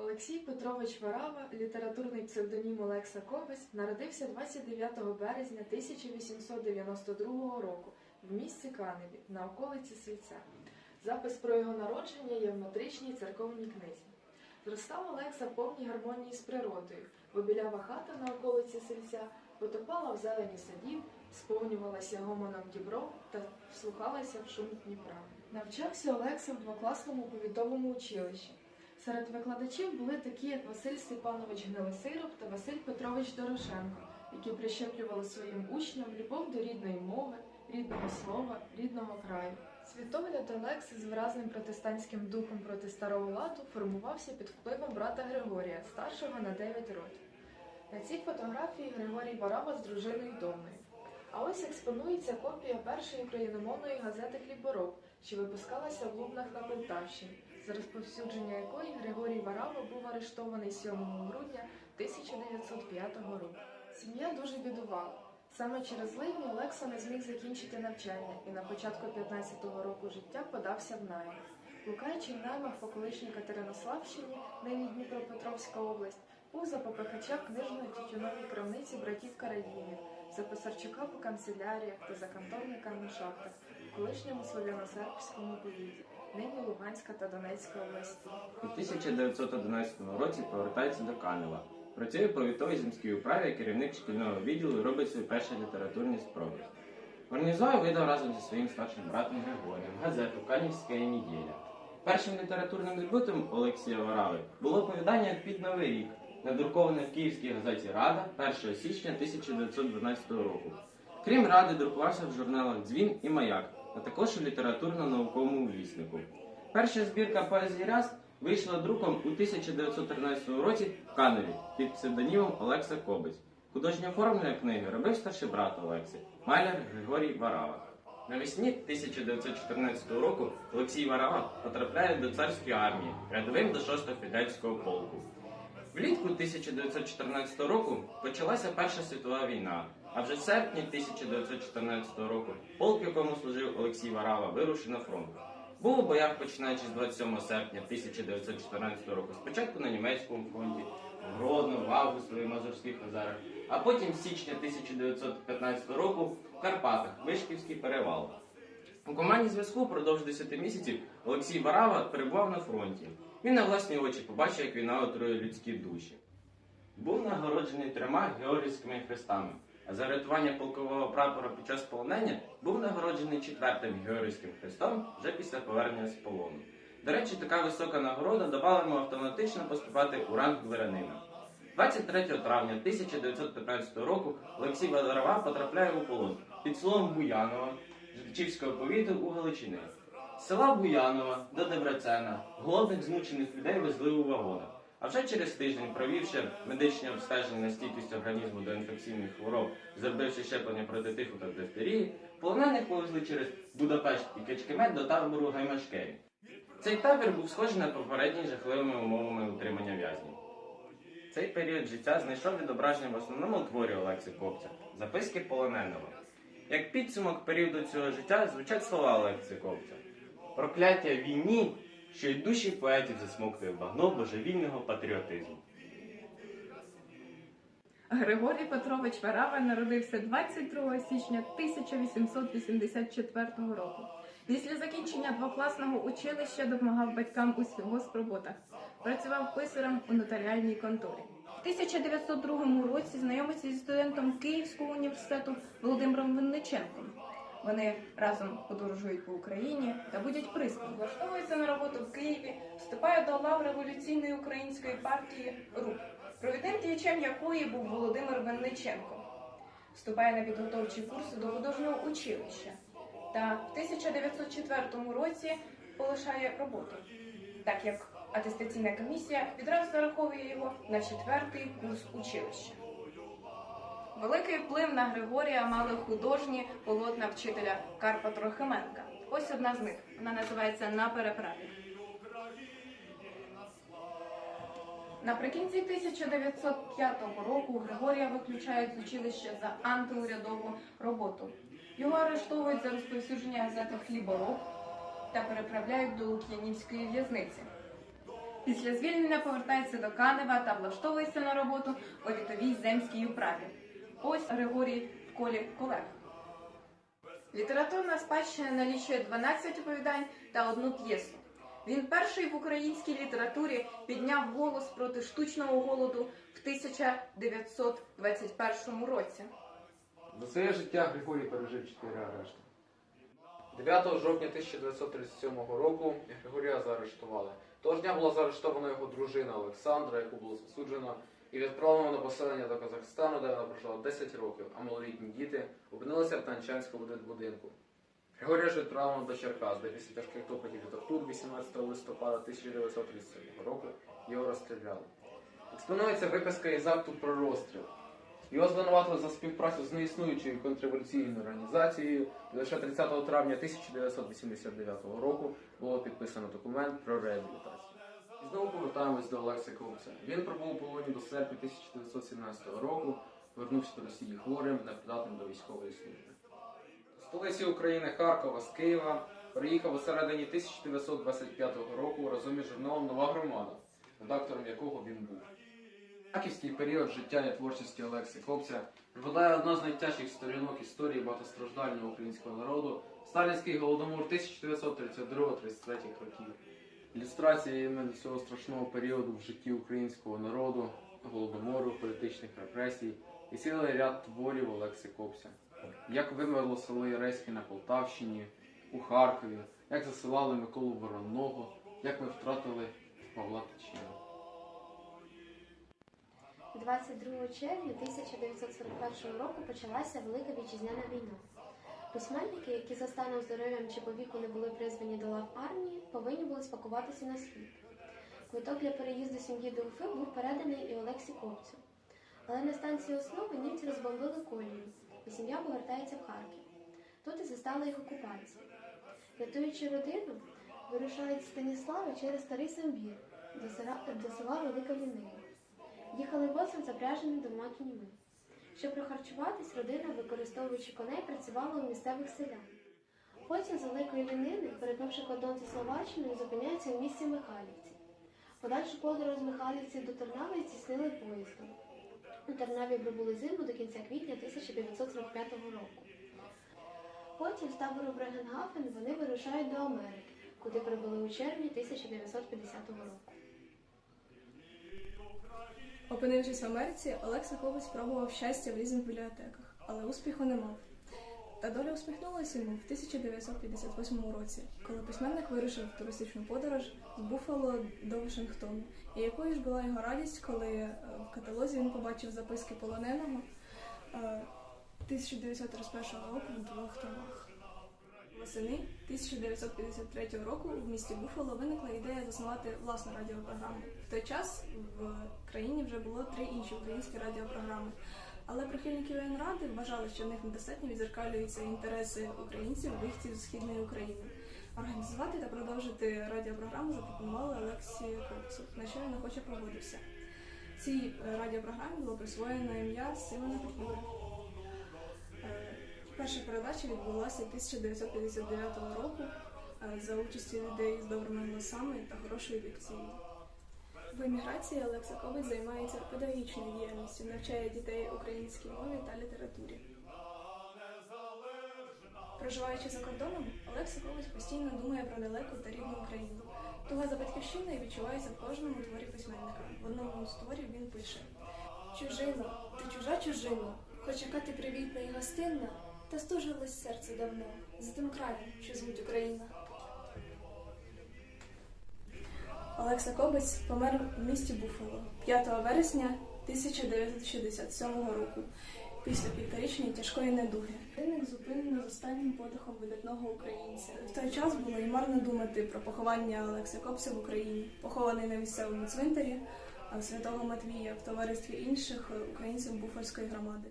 Олексій Петрович Варава, літературний псевдонім Олекса Кобець, народився 29 березня 1892 року в місті Каневі на околиці Сільця. Запис про його народження є в метричній церковній книзі. Зростав Олекса в повній гармонії з природою, бо білява хата на околиці Сільця потопала в зелені садів, сповнювалася гомоном дібров та вслухалася в шум Дніпра. Навчався Олекса в двокласному повітовому училищі. Серед викладачів були такі, як Василь Степанович Гнилосиров та Василь Петрович Дорошенко, які прищеплювали своїм учням любов до рідної мови, рідного слова, рідного краю. Світогляд Олекси з виразним протестантським духом проти старого ладу формувався під впливом брата Григорія, старшого на 9 років. На цій фотографії Григорій Варава з дружиною Домною. А ось експонується копія першої україномовної газети Хлібороб, що випускалася в Лубнах на Полтавщині, за розповсюдження якої Григорій Варава був арештований 7 грудня 1905 року. Сім'я дуже бідувала. Саме через зливні Олекса не зміг закінчити навчання і на початку 15-го року життя подався в найм. Блукаючи в наймах по колишній Катеринославщині, нині Дніпропетровська область, був за попихача книжної тютюновій крамниці братів Караїнів, за писарчука по канцеляріях та за на шахтах у колишньому слов'яно-сербському повіті, нині Луганська та Донецька області. У 1911 році повертається до Канева. Працює в повітовій земській управі, керівник шкільного відділу і робить свої перші літературні спроби. Організував видав разом зі своїм старшим братом Григорієм газету Канівська неділя. Першим літературним дебютом Олексія Варави було оповідання під Новий рік, надруковане в Київській газеті Рада 1 січня 1912 року. Крім ради, друкувався в журналах Дзвін і Маяк, а також у літературно-науковому віснику. Перша збірка поезії Ряст вийшла друком у 1913 році в Каневі під псевдонімом Олекса Кобець. Художнє оформлення книги робив старший брат Олекси, маляр Григорій Варава. Навесні 1914 року Олексій Варава потрапляє до царської армії рядовим до 6-го фідельського полку. Влітку 1914 року почалася Перша світова війна, а вже в серпні 1914 року полк, в якому служив Олексій Варава, вирушив на фронт. Був у боях починаючи з 27 серпня 1914 року, спочатку на німецькому фронті, в Гродно, в Августові, Мазурських озерах, а потім з січня 1915 року в Карпатах, Вишківський перевал. У команді зв'язку впродовж 10 місяців Олексій Варава перебував на фронті. Він на власні очі побачив, як війна отрує людські душі. Був нагороджений трьома георгійськими хрестами, а за рятування полкового прапора під час полонення був нагороджений четвертим георгійським хрестом вже після повернення з полону. До речі, така висока нагорода давала йому автоматично поступати у ранг дворянина. 23 травня 1915 року Олексій Варава потрапляє у полон під селом Буянова Житичівського повіту у Галичини. Села Буянова до Дебрецена голодних змучених людей везли у вагонах. А вже через тиждень, провівши медичне обстеження стійкість організму до інфекційних хвороб, зробивши щеплення проти тифу та дифтерії, полонених повезли через Будапешт і Кечкемет до табору Гаймашкеві. Цей табір був схожий на попередній жахливими умовами утримання в'язнів. Цей період життя знайшов відображення в основному творі Олекси Копця записки полоненого. Як підсумок періоду цього життя звучать слова Олекси Копця. Прокляття війні, що й душі поетів засмоктує багно божевільного патріотизму. Григорій Петрович Варава народився 22 січня 1884 року. Після закінчення двокласного училища допомагав батькам у сільгоспроботах. Працював писарем у нотаріальній конторі. В 1902 році знайомиться зі студентом Київського університету Володимиром Винниченком. Вони разом подорожують по Україні та будуть пристані. Влаштовується на роботу в Києві, вступає до лав революційної української партії РУП, провідним діячем якої був Володимир Винниченко. Вступає на підготовчі курси до художнього училища та в 1904 році полишає роботу, так як атестаційна комісія відразу зараховує його на четвертий курс училища. Великий вплив на Григорія мали художні полотна вчителя Карпа Трохименка. Ось одна з них. Вона називається На переправі. Наприкінці 1905 року Григорія виключають з училища за антиурядову роботу. Його арештовують за розповсюдження газети Хлібороб та переправляють до Лук'янівської в'язниці. Після звільнення повертається до Канева та влаштовується на роботу у літовій земській управі. Ось Григорій в колі колег. Літературна спадщина налічує 12 оповідань та одну п'єсу. Він перший в українській літературі підняв голос проти штучного голоду в 1921 році. За своє життя Григорій пережив чотири арешти. 9 жовтня 1937 року Григорія заарештували. Того ж дня була заарештована його дружина Олександра, яку було засуджено, і відправлено на поселення до Казахстану, де вона прожила 10 років, а малолітні діти опинилися в Танчанському будинку. Григорія ж відправлено до Черкас, де після тяжких топотів і тортур 18 листопада 1937 року його розстріляли. Експонується виписка із акту про розстріл. Його звинуватили за співпрацю з неіснуючою контрреволюційною організацією, і лише 30 травня 1989 року було підписано документ про реабілітацію. І знову повертаємось до Олекса Ковця. Він пробув у полоні до серпня 1917 року, повернувся до Росії хворим, непридатним до військової служби. До столиці України Харкова з Києва приїхав у середині 1925 року разом із журналом Нова громада, редактором якого він був. Харківський період життя і творчості Олекси Копця припадає одна з найтяжчих сторінок історії багатостраждального українського народу Сталінський голодомор 1932-33 років. Ілюстрація іменно цього страшного періоду в житті українського народу, голодомору, політичних репресій і цілий ряд творів Олекси Копця. Як вимерло село Яреське на Полтавщині, у Харкові, як засилали Миколу Воронного, як ми втратили Павла Тичина. 22 червня 1941 року почалася Велика Вітчизняна війна. Письменники, які за станом здоров'ям чи по віку не були призвані до лав армії, повинні були спакуватися на схід. Квиток для переїзду сім'ї до Уфи був переданий і Олексі Копцю. Але на станції основи німці розбомбили колію, і сім'я повертається в Харків. Тут і застала їх окупація. Рятуючи родину, вирушають Станіслава через старий Самбір до села, Велика Лінива. Їхали возом запряженим двома кіньми. Щоб прохарчуватись, родина, використовуючи коней, працювала у місцевих селян. Потім з великої лінини, перетнувши кордон зі Словаччиною, зупиняється у місті Михайлівці. Подальшу подорож з Михайлівці до Тернави здійснили поїздом. У Тернаві прибули зиму до кінця квітня 1945 року. Потім з табору Брегенгафен вони вирушають до Америки, куди прибули у червні 1950 року. Опинившись в Америці, Олекса Кобець спробував щастя в різних бібліотеках, але успіху не мав. Та доля усміхнулася йому в 1958 році, коли письменник вирушив в туристичну подорож з Буффало до Вашингтону. І якою ж була його радість, коли е, в каталозі він побачив записки полоненого е, 1931 року в двох томах. Восени 1953 року в місті Буффало виникла ідея заснувати власну радіопрограму. В той час в країні вже було три інші українські радіопрограми. Але прихильники воєнради вважали, що в них недостатньо відзеркалюються інтереси українців, вихців з східної України. Організувати та продовжити радіопрограму запропонували Олексі Ковцу, на що він охоче погодився. Цій е, радіопрограмі було присвоєно ім'я Симона Петлюри. Перша передача відбулася 1959 року е, за участі людей з добрими голосами та хорошою дикцією. В еміграції Олекса Ковець займається педагогічною діяльністю, навчає дітей українській мові та літературі. Проживаючи за кордоном, Олекса Ковець постійно думає про далеку та рідну Україну. Туга за батьківщиною відчувається в кожному творі письменника. В одному з творів він пише: Чужино, ти чужа чужино, хоч яка ти привітна і гостинна, та стужилось серце давно за тим краєм, що звуть Україна. Олекса Кобець помер в місті Буффало 5 вересня 1967 року після півторічної тяжкої недуги. Виник зупинено з останнім подихом видатного українця. В той час було й марно думати про поховання Олекса Кобця в Україні, похований на місцевому цвинтарі святого Матвія в товаристві інших українців буфальської громади.